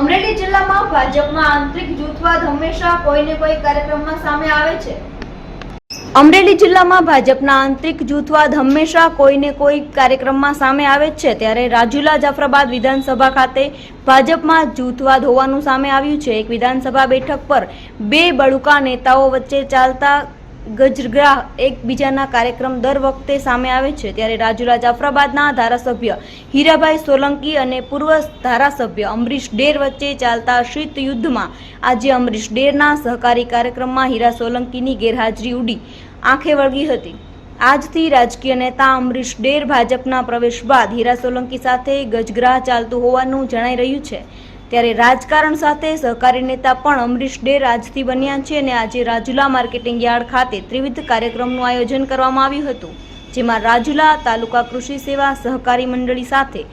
અમરેલી જિલ્લામાં ભાજપમાં આંતરિક જૂથવાદ હંમેશા કોઈને કોઈ કાર્યક્રમમાં સામે આવે છે. અમરેલી જિલ્લામાં ભાજપના આંતરિક જૂથવાદ હંમેશા કોઈને કોઈ કાર્યક્રમમાં સામે આવે છે. ત્યારે રાજુલા જાફરાબાદ વિધાનસભા ખાતે ભાજપમાં જૂથવાદ હોવાનું સામે આવ્યું છે. એક વિધાનસભા બેઠક પર બે બળુકા નેતાઓ વચ્ચે ચાલતા ગજગ્રાહ એકબીજાના કાર્યક્રમ દર વખતે સામે આવે છે. ત્યારે રાજુલા જાફરાબાદના ધારાસભ્ય હીરાભાઈ સોલંકી અને પૂર્વ ધારાસભ્ય અમરીશ ડેર વચ્ચે ચાલતા શીત યુદ્ધમાં આજે અમરીશ ડેરના સહકારી કાર્યક્રમમાં હીરા સોલંકીની ગેરહાજરી ઉડી. આંખે વળગી હતી. આજથી રાજકીય નેતા અમરીશ ડેર ભાજપના પ્રવેશ બાદ હીરા સોલંકી સાથે ગજગ્રાહ ચાલતું હોવાનું જણાઈ રહ્યું છે. ત્યારે રાજકારણ સાથે સહકારી નેતા પણ અમરીશ ડેર આજથી બન્યા છે અને આજે રાજુલા માર્કેટિંગ યાર્ડ ખાતે ત્રિવિધ કાર્યક્રમનું આયોજન કરવામાં આવ્યું હતું, જેમાં રાજુલા તાલુકા કૃષિ સેવા સહકારી મંડળી સાથે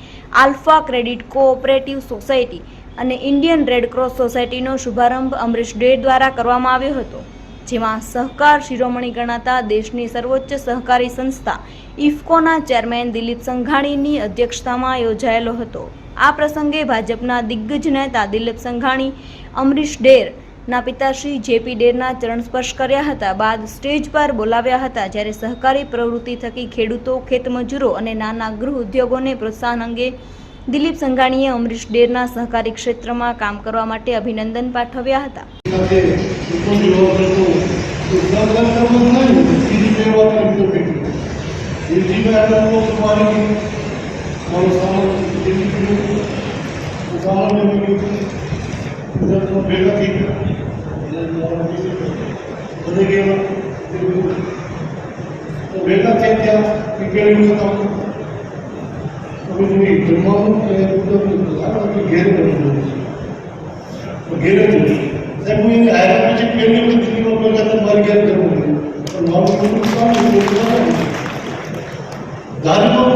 આલ્ફા ક્રેડિટ કોઓપરેટિવ સોસાયટી અને ઇન્ડિયન રેડક્રોસ સોસાયટીનો શુભારંભ અમરીશ ડેર દ્વારા કરવામાં આવ્યો હતો, જેમાં સહકાર શિરોમણી ગણાતા દેશની સર્વોચ્ચ સહકારી સંસ્થા ઇફકોના ચેરમેન દિલીપ સંઘાણીની અધ્યક્ષતામાં યોજાયેલો હતો. આ પ્રસંગે ભાજપના દિગ્ગજ નેતા દિલીપ સંઘાણી, અમરીશ ડેર ના પિતાશ્રી જેપી ડેરના ચરણ સ્પર્શ કર્યા હતા. બાદ સ્ટેજ પર બોલાવ્યા હતા જ્યારે સહકારી પ્રવૃત્તિ થકી ખેડૂતો ખેતમજૂરો અને નાના ગૃહ ઉદ્યોગોને પ્રોત્સાહન અંગે દિલીપ સંઘાણીએ અમરીશ ડેરના સહકારી ક્ષેત્રમાં કામ કરવા માટે અભિનંદન પાઠવ્યા હતા સાથે લોકો જોવા કરતો તો સહકારમાં નહીં બીજી બે વાત કરતો કેટલી બીજી બે લોકો તમારી મારો સામાન જેટલી કીધું સામાન મેં કીધું ગુજરાતમાં ભેગા થઈ ગયા બધે ગયા તો ભેગા થઈ ગયા કે કેવી રીતે અમે જોઈ જમવાનું કે આપણે ઘેર બનવું ઘેરે જઈશ સાહેબ હું એને હાર્યા પછી પહેલી વખત જીવનમાં પહેલા તો મારી ઘેર કરવું પણ મારું કુટુંબ કામ ધાર્યો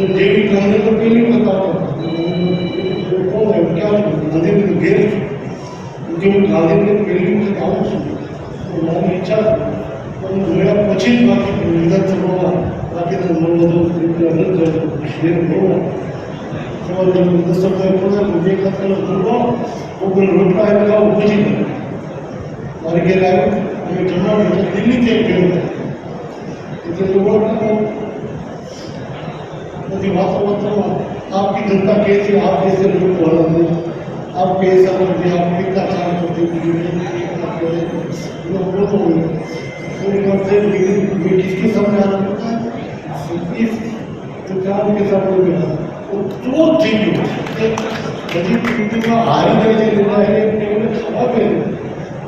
જેવી કાપડી આવે કરી અને જેવી તમને તો પહેલી વખત આવતો કોણ એમ ક્યાં ગાંધીનગર ઘેર છું જે હું ગાંધીનગર પહેલી વખત આવું છું તો મારી ઈચ્છા છે પણ જોયા પછી જ બાકી વિધાનસભામાં બાકી તો મને બધું રીતે ન થયું ઘેર બોલવા સવારે દસ વાગે પોતા બે ખાતર પૂરવા ઉપર રોટલા આવ્યા ખાવ પછી મારે ઘેર આવ્યો અમે જમવાનું એટલે દિલ્હીથી એક ગયો એટલે જોવા બધી વાતો વાતોમાં आपकी जनता कैसी आप कैसे लोग बोला नहीं आप कैसा करते आप कितना काम करते लोग बोलो थोड़ी करते लेकिन ये किसके सामने आना पड़ता है इस दुकान के सामने में वो तो ठीक है यदि कितना हारी गए लेना है केवल खबर है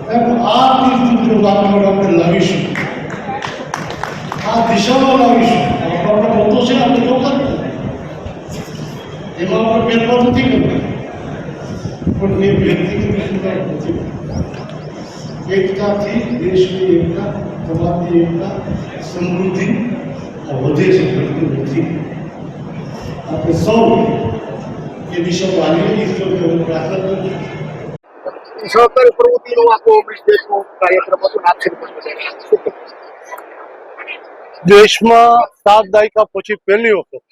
એમ આ તીર્થ આપણે આપણે લાવીશું આ દિશામાં લાવીશું આપણા મતો છે આપણે તો કરવું એમાં પણ ભેદભાવ નથી કરતા. પણ એ વ્યક્તિગત સુધાર નથી એકતાથી દેશની એકતા સમાજની એકતા સમૃદ્ધિ આ વધે છે ઘટતું નથી. આપણે સૌ એ દિશામાં હાલીએ ઈશ્વર પ્રાર્થના કરું છું સહકારી પ્રવૃત્તિનો આખો અમરીશ દેશનો કાર્યક્રમ હતો નાગરિક દેશમાં સાત દાયકા પછી પહેલી વખત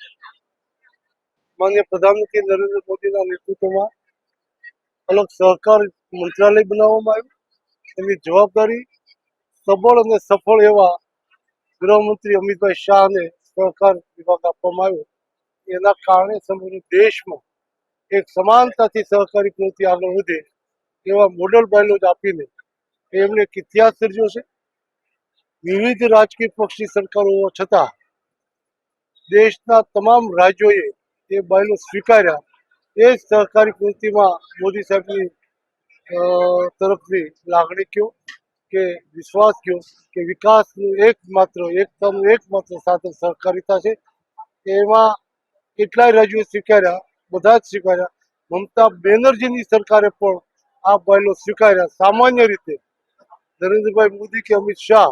માન્ય પ્રધાનમંત્રી નરેન્દ્ર મોદીના નેતૃત્વમાં અલગ સહકાર મંત્રાલય બનાવવામાં આવ્યું. એની જવાબદારી સબળ અને સફળ એવા ગૃહમંત્રી અમિતભાઈ શાહને સહકાર વિભાગ આપવામાં આવ્યો. એના કારણે સમગ્ર દેશમાં એક સમાનતાથી સહકારી પ્રવૃત્તિ આગળ વધે એવા મોડલ બાયલોજ આપીને એમણે એક ઇતિહાસ સર્જ્યો છે. વિવિધ રાજકીય પક્ષની સરકારો હોવા છતાં દેશના તમામ રાજ્યોએ એ બાયલો સ્વીકાર્યા. એ જ સહકારી કૃતિમાં મોદી સાહેબની તરફથી લાગણી કયો કે વિશ્વાસ કયો કે વિકાસનું એકમાત્ર એકદમ એકમાત્ર સાધન સહકારિતા છે. એમાં કેટલાય રાજ્યો સ્વીકાર્યા, બધા જ સ્વીકાર્યા. મમતા બેનર્જીની સરકારે પણ આ બાયલો સ્વીકાર્યા. સામાન્ય રીતે નરેન્દ્રભાઈ મોદી કે Amit Shah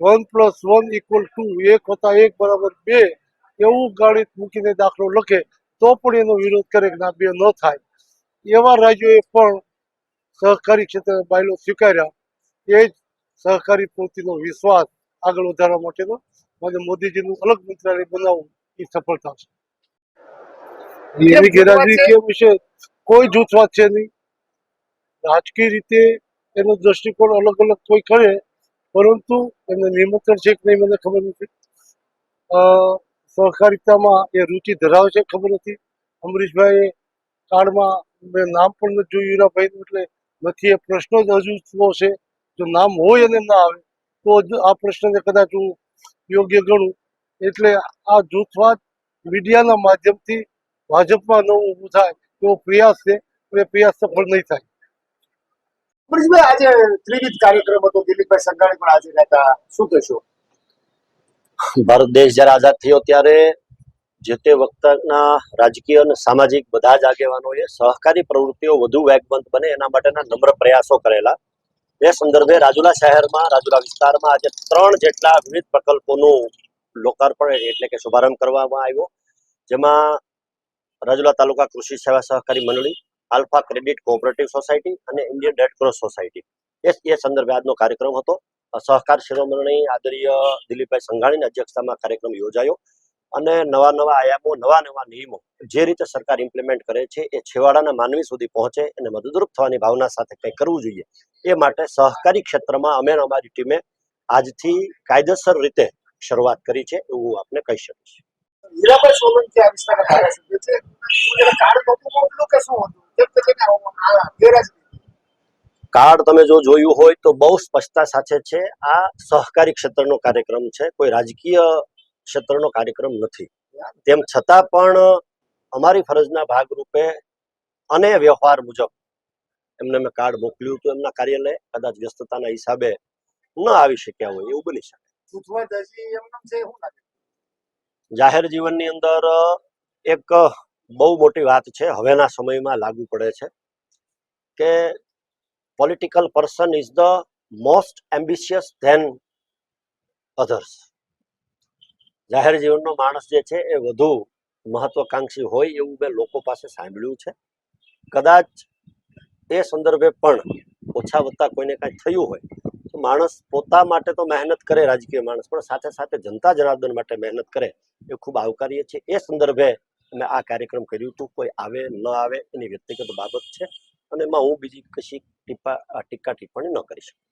one plus one equal to, એક હતા એક બરાબર બે એવું ગણિત મૂકીને દાખલો લખે તો પણ એનો વિરોધ કરે કે ના બે ન થાય. એવા રાજ્યોએ પણ સહકારી ક્ષેત્રે બાયલો સ્વીકાર્યા. એ જ સહકારી પ્રવૃત્તિનો વિશ્વાસ આગળ વધારવા માટેનો મને મોદીજીનું અલગ મંત્રાલય બનાવવું એ સફળતા છે. એની ગેરહાજરી કે વિશે કોઈ જૂથવાદ છે નહીં. રાજકીય રીતે એનો દ્રષ્ટિકોણ અલગ અલગ કોઈ કરે પરંતુ એમને નિમંત્રણ છે કે નહીં મને ખબર નથી. સહકારિતામાં એ રુચિ ધરાવે છે ખબર નથી. અમરીશભાઈ કાર્ડમાં મેં નામ પણ નથી જોયું હીરાભાઈનું, એટલે નથી. એ પ્રશ્ન જ અજૂથવો છે. જો નામ હોય અને ના આવે, તો આ પ્રશ્નને કદાચ હું યોગ્ય ગણું. એટલે આ જૂથવાદ મીડિયાના માધ્યમથી ભાજપમાં ન ઊભું થાય એવો પ્રયાસ છે એ પ્રયાસ સફળ નહીં થાય. અમરીશભાઈ, આજે ત્રિવિધ કાર્યક્રમ હતો. દિલીપભાઈ સંઘાણી પણ હાજર હતા શું કહેશો? ભારત દેશ જ્યારે આઝાદ થયો ત્યારે જે તે વખતના રાજકીય અને સામાજિક બધા જ આગેવાનોએ સહકારી પ્રવૃત્તિઓ વધુ વેગવંત બને એના માટેના નમ્ર પ્રયાસો કરેલા. એ સંદર્ભે રાજુલા શહેરમાં, રાજુલા વિસ્તારમાં આજે ત્રણ જેટલા વિવિધ પ્રકલ્પોનું લોકાર્પણ એટલે કે શુભારંભ કરવામાં આવ્યો. જેમાં રાજુલા તાલુકા કૃષિ સેવા સહકારી મંડળી, આલ્ફા ક્રેડિટ કોઓપરેટિવ સોસાયટી અને ઇન્ડિયન રેડ ક્રોસ સોસાયટી. એ એ સંદર્ભે આજનો કાર્યક્રમ હતો. સહકાર શિરોમણી આદરીય દિલીપભાઈ સંઘાણીની અધ્યક્ષતામાં કાર્યક્રમ યોજાયો અને નવા નવા આયામો નવા નવા નિયમો જે રીતે સરકાર ઇમ્પ્લિમેન્ટ કરે છે એ છેવાડાના માનવી સુધી પહોંચે અને મદદરૂપ થવાની ભાવના સાથે કંઈ કરવું જોઈએ એ માટે સહકારી ક્ષેત્રમાં અમે અમારી ટીમે આજથી કાયદેસર રીતે શરૂઆત કરી છે એવું આપને કહી શકીશ હીરાભાઈ સોલંકી કાર્ડ તમે જો જોયું હોય તો બહુ સ્પષ્ટતા સાથે છે. આ સહકારી ક્ષેત્રનો કાર્યક્રમ છે. કોઈ રાજકીય ક્ષેત્રનો કાર્યક્રમ નથી. તેમ છતાં પણ અમારી ફરજના ભાગરૂપે અને વ્યવહાર મુજબ એમને મેં કાર્ડ મોકલ્યું હતું એમના કાર્યાલય. કદાચ વ્યસ્તતાના હિસાબે ન આવી શક્યા હોય એવું બની શકે. જાહેર જીવનની અંદર એક બહુ મોટી વાત છે. હવેના સમયમાં લાગુ પડે છે કે political person is the most ambitious than others જાહેર જીવનનો માણસ જે છે એ વધુ મહત્વકાંક્ષી હોય એવું મેં લોકો પાસે સાંભળ્યું છે. કદાચ એ સંદર્ભે પણ ઓછા વત્તા કોઈને કાંઈ થયું હોય તો માણસ પોતા માટે તો મહેનત કરે, રાજકીય માણસ, પણ સાથે સાથે જનતા જનાર્દન માટે મહેનત કરે એ ખૂબ આવકારીએ છીએ એ સંદર્ભે મેં આ કાર્યક્રમ કર્યું હતું. કોઈ આવે, ન આવે એની વ્યક્તિગત બાબત છે. અને એમાં હું બીજી કશી ટીપા ટીકા ટિપ્પણી ન કરી શકું.